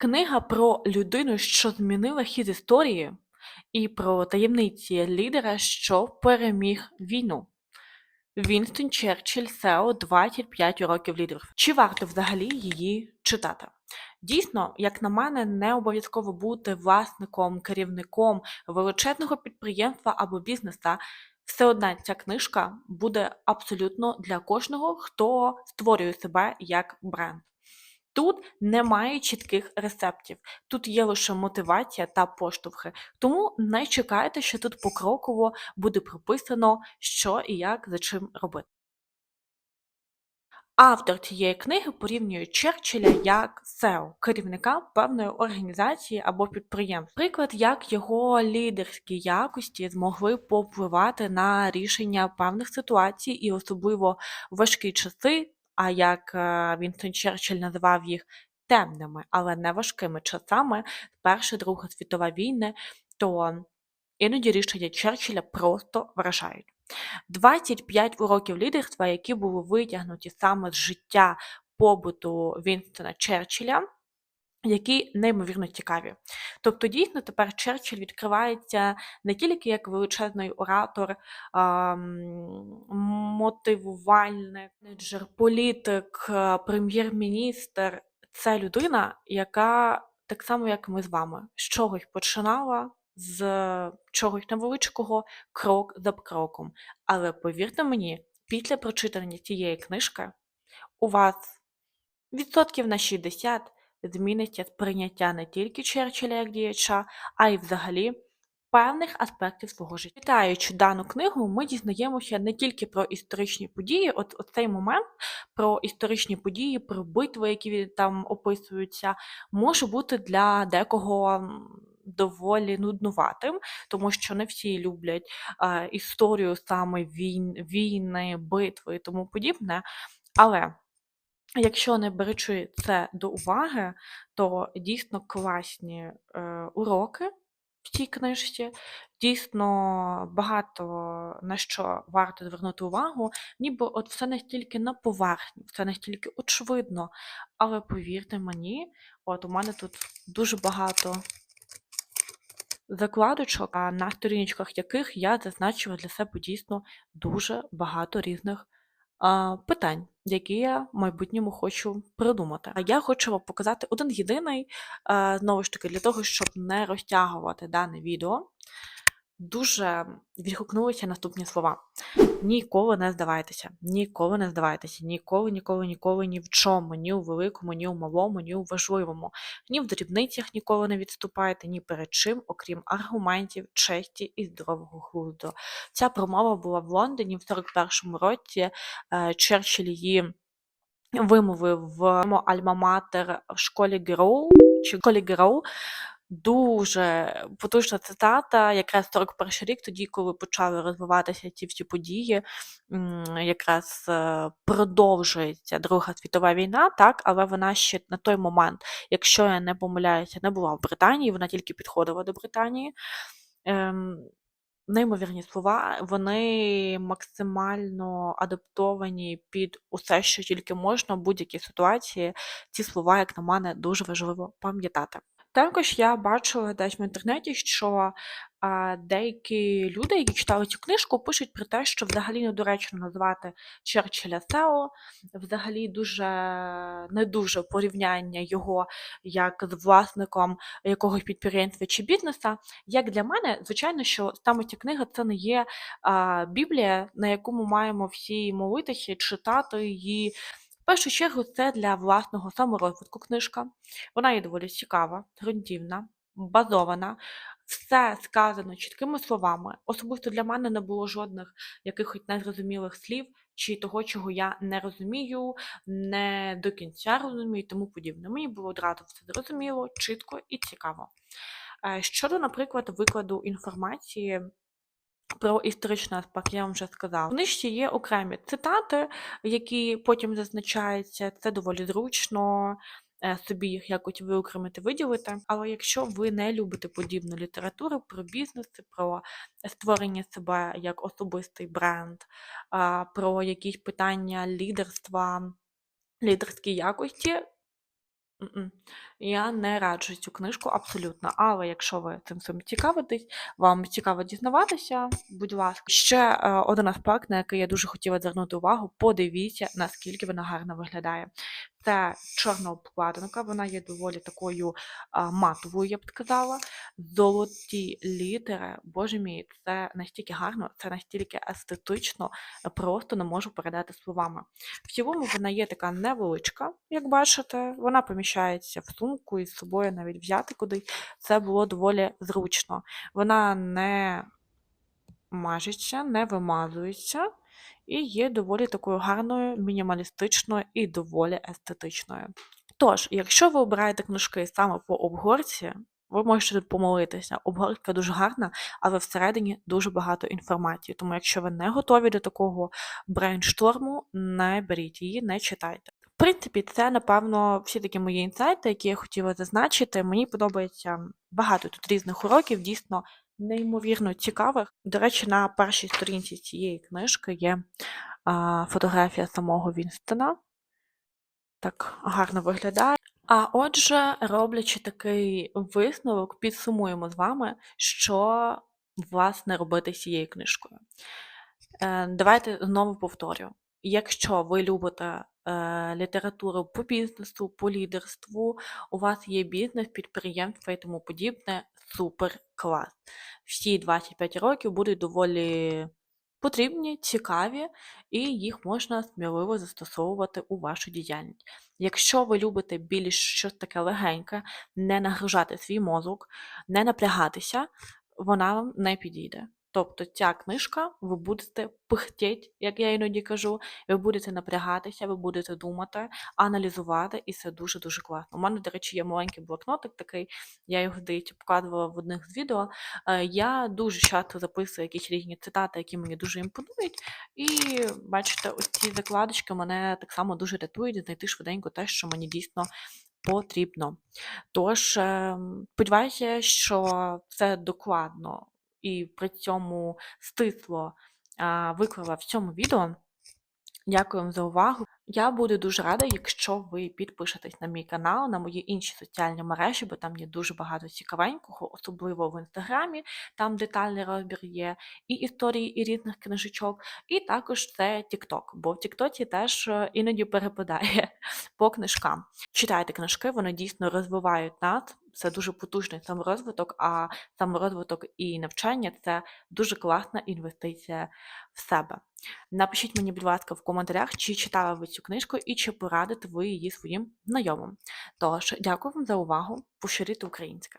Книга про людину, що змінила хід історії, і про таємниці лідера, що переміг війну. Вінстон Черчилль SEO 25 років лідерів. Чи варто взагалі її читати? Дійсно, як на мене, не обов'язково бути власником, керівником величезного підприємства або бізнеса. Все одна ця книжка буде абсолютно для кожного, хто створює себе як бренд. Тут немає чітких рецептів, тут є лише мотивація та поштовхи. Тому не чекайте, що тут покроково буде прописано, що і як за чим робити. Автор цієї книги порівнює Черчилля як SEO, керівника певної організації або підприємства. Приклад, як його лідерські якості змогли повпливати на рішення певних ситуацій, і особливо важкі часи. А як е, Вінстон Черчилль називав їх темними, але не важкими часами, Перша Друга світова війни, то іноді рішення Черчилля просто вражають. 25 уроків лідерства, які були витягнуті саме з життя побуту Вінстона Черчилля, які неймовірно цікаві. Тобто, дійсно, тепер Черчилль відкривається не тільки як величезний оратор, а, мотивувальник, менеджер, політик, е, прем'єр-міністр це людина, яка так само, як ми з вами, з чогось починала, з чогось невеличкого, крок за кроком. Але повірте мені, після прочитання цієї книжки у вас відсотків на 60 зміниться сприйняття не тільки Черчилля як діяча, а й взагалі певних аспектів свого життя. Читаючи дану книгу, ми дізнаємося не тільки про історичні події, от, от цей момент про історичні події, про битви, які там описуються, може бути для декого. Доволі нуднуватим, тому що не всі люблять е, історію саме війн, війни, битви і тому подібне. Але якщо не беручи це до уваги, то дійсно класні е, уроки в цій книжці. Дійсно багато на що варто звернути увагу, ніби от все настільки на поверхні, все настільки очевидно. Але повірте мені, от у мене тут дуже багато закладочок, а на сторіночках яких я зазначила для себе дійсно дуже багато різних питань, які я в майбутньому хочу придумати. А я хочу вам показати один єдиний, а, знову ж таки, для того, щоб не розтягувати дане відео дуже відгукнулися наступні слова. Ніколи не здавайтеся, ніколи не здавайтеся, ніколи, ніколи, ніколи ні в чому, ні у великому, ні у малому, ні у важливому, ні в дрібницях ніколи не відступайте, ні перед чим, окрім аргументів, честі і здорового глузду. Ця промова була в Лондоні в 41-му році. Е, Черчилль її вимовив в альма-матер в школі Героу чи школі Героу. Дуже потужна цитата, якраз 41 рік, тоді, коли почали розвиватися ці всі події, якраз е, продовжується Друга світова війна, так, але вона ще на той момент, якщо я не помиляюся, не була в Британії, вона тільки підходила до Британії. Ем, Неймовірні слова, вони максимально адаптовані під усе, що тільки можна, в будь-якій ситуації. Ці слова, як на мене, дуже важливо пам'ятати. Також я бачила десь в інтернеті, що деякі люди, які читали цю книжку, пишуть про те, що взагалі недоречно називати Черчилля Сео, взагалі дуже не дуже порівняння його як з власником якогось підприємства чи бізнеса. Як для мене, звичайно, що саме ця книга це не є Біблія, на яку ми маємо всі молитися, читати її першу чергу це для власного саморозвитку книжка. Вона є доволі цікава, ґрунтівна, базована. Все сказано чіткими словами. Особисто для мене не було жодних якихось незрозумілих слів чи того, чого я не розумію, не до кінця розумію тому подібне. Мені було одразу все зрозуміло, чітко і цікаво. Е, щодо, наприклад, викладу інформації про історичний аспект, я вам вже сказала. В книжці є окремі цитати, які потім зазначаються. Це доволі зручно е, собі їх якось виокремити, виділити. Але якщо ви не любите подібну літературу про бізнес, про створення себе як особистий бренд, про якісь питання лідерства, лідерські якості. Я не раджу цю книжку абсолютно, але якщо ви цим всім цікавитесь, вам цікаво дізнаватися, будь ласка. Ще е, один аспект, на який я дуже хотіла звернути увагу, подивіться, наскільки вона гарно виглядає. Це чорна обкладинка, вона є доволі такою а, матовою, я б сказала. Золоті літери, боже мій, це настільки гарно, це настільки естетично, просто не можу передати словами. В цілому вона є така невеличка, як бачите, вона поміщається в сумку і з собою навіть взяти кудись. Це було доволі зручно. Вона не мажеться, не вимазується і є доволі такою гарною, мінімалістичною і доволі естетичною. Тож, якщо ви обираєте книжки саме по обгорці, ви можете тут помолитися. Обгортка дуже гарна, але всередині дуже багато інформації. Тому, якщо ви не готові до такого брейншторму, не беріть її, не читайте. Принципі, це, напевно, всі такі мої інсайти, які я хотіла зазначити. Мені подобається багато тут різних уроків, дійсно неймовірно цікавих. До речі, на першій сторінці цієї книжки є а, фотографія самого Вінстона. Так гарно виглядає. А отже, роблячи такий висновок, підсумуємо з вами, що власне робити з цією книжкою. Е, Давайте знову повторю. Якщо ви любите е, літературу по бізнесу, по лідерству, у вас є бізнес, підприємство і тому подібне, супер клас. Всі 25 років будуть доволі потрібні, цікаві, і їх можна сміливо застосовувати у вашу діяльність. Якщо ви любите більш щось таке легеньке, не нагружати свій мозок, не напрягатися, вона вам не підійде. Тобто ця книжка, ви будете пихтіть, як я іноді кажу, ви будете напрягатися, ви будете думати, аналізувати, і це дуже-дуже класно. У мене, до речі, є маленький блокнотик такий, я його, здається, показувала в одних з відео. Е, Я дуже часто записую якісь різні цитати, які мені дуже імпонують. І бачите, ось ці закладочки мене так само дуже рятують знайти швиденько те, що мені дійсно потрібно. Тож, ем, сподіваюся, що це докладно і при цьому стисло виклала в цьому відео. Дякую вам за увагу. Я буду дуже рада, якщо ви підпишетесь на мій канал, на мої інші соціальні мережі, бо там є дуже багато цікавенького, особливо в інстаграмі, там детальний розбір є, і історії, і різних книжечок, і також це TikTok, бо в Тіктоці теж е, іноді перепадає по книжкам. Читайте книжки, вони дійсно розвивають нас. Це дуже потужний саморозвиток, а саморозвиток і навчання це дуже класна інвестиція в себе. Напишіть мені, будь ласка, в коментарях, чи читали ви цю книжку і чи порадите ви її своїм знайомим. Тож, дякую вам за увагу. поширіть українське.